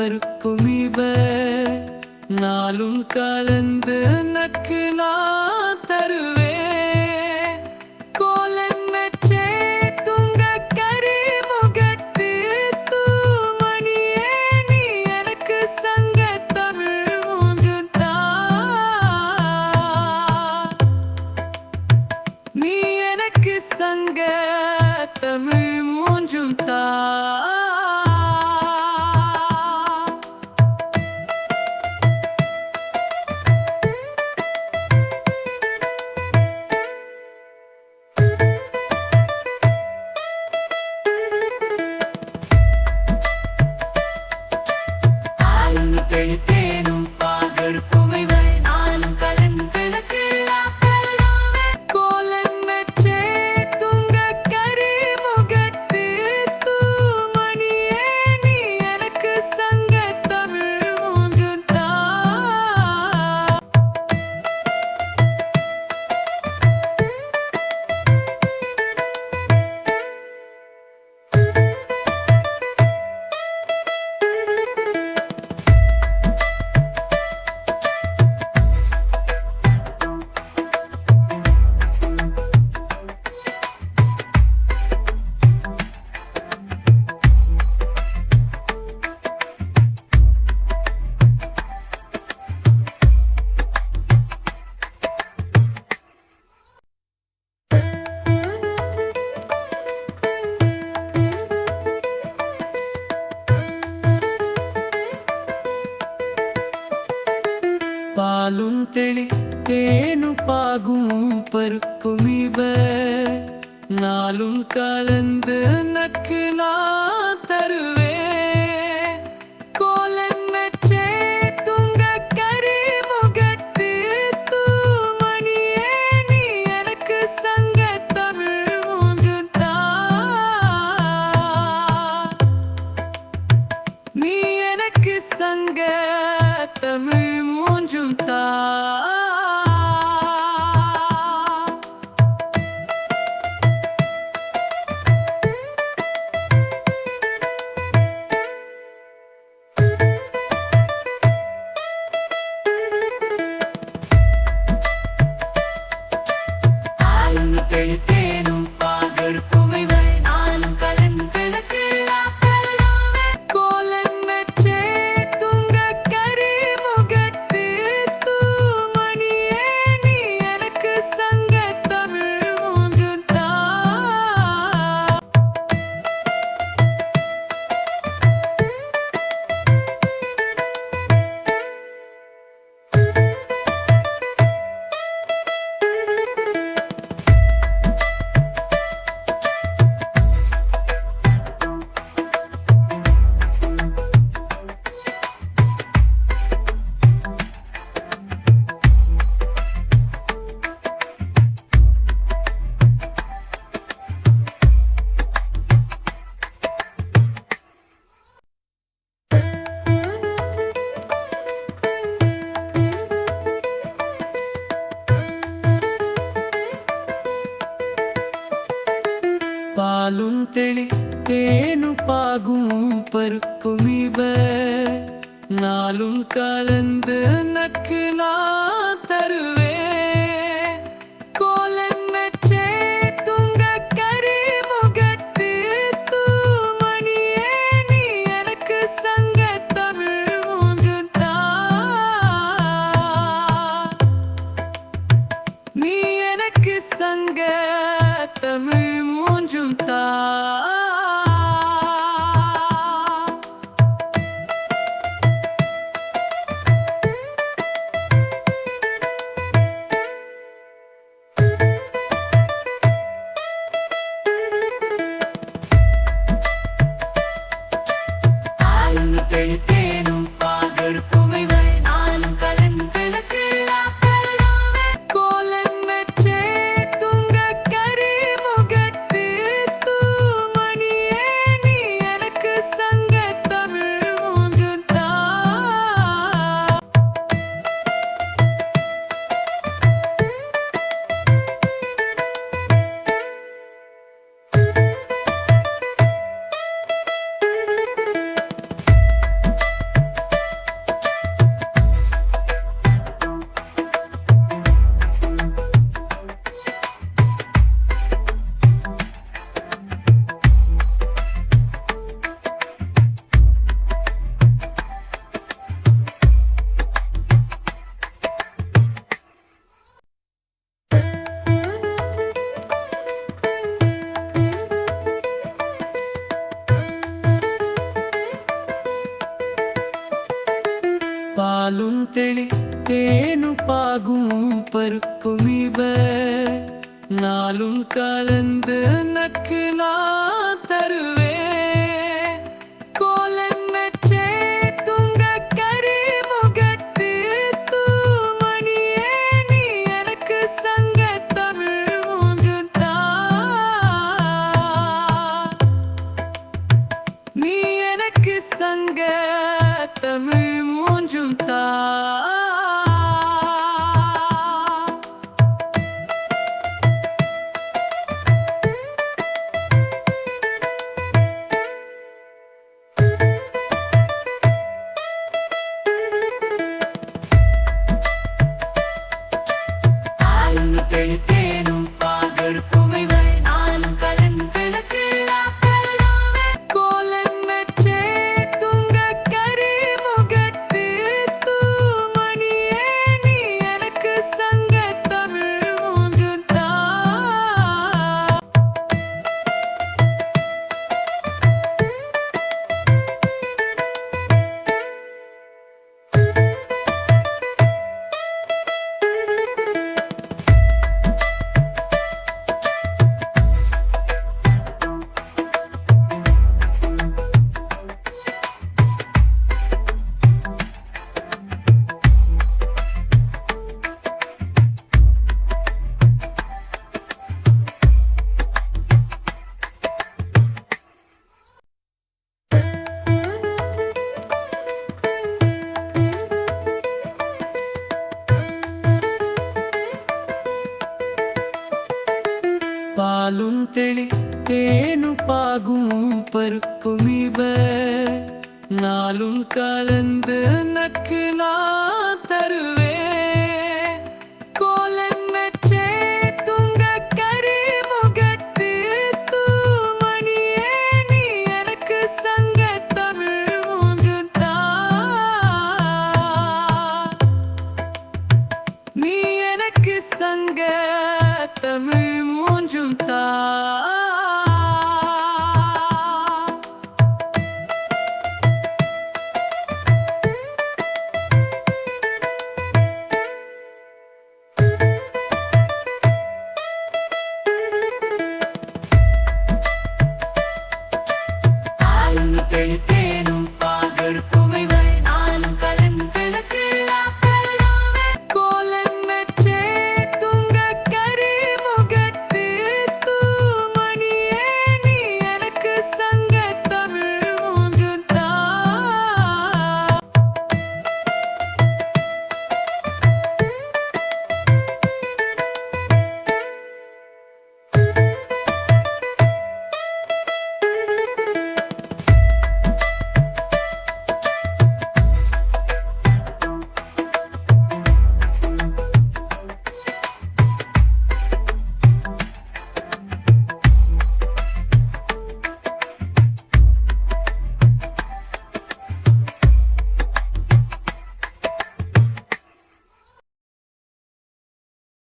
பருப்பும் இவர். நாளும் கலந்து நக்கு நான் தருவேன். கோலன்னச்சே துங்க கரி முகத்து தூமணியே நீ எனக்கு சங்க தமிழ் மூன்று நீ எனக்கு சங்க தமிழ் பாலும் தெளி தேனு பாகும் பருப்பும் இவ நாளும் கலந்து நக்கு நான் பாலும் தெளி தேனு பாகும் பருப்பும் இவ. நாளும் கலந்து நக்கு நான் தருவேன். கோலன்னச்சே துங்க கரி முகத்து தூமணியே. நீ எனக்கு சங்க தமிழ் மூன்று தான் நீ எனக்கு சங்க தமிழ் juntar. கலப்பும் இவ நாளும் கலந்து நக்கு நான் தருவேன். பாலும் தெளி தேனு பாகும் பருப்பும் இவர் நாளும் கலந்து நக்கு நான் தருவேன்.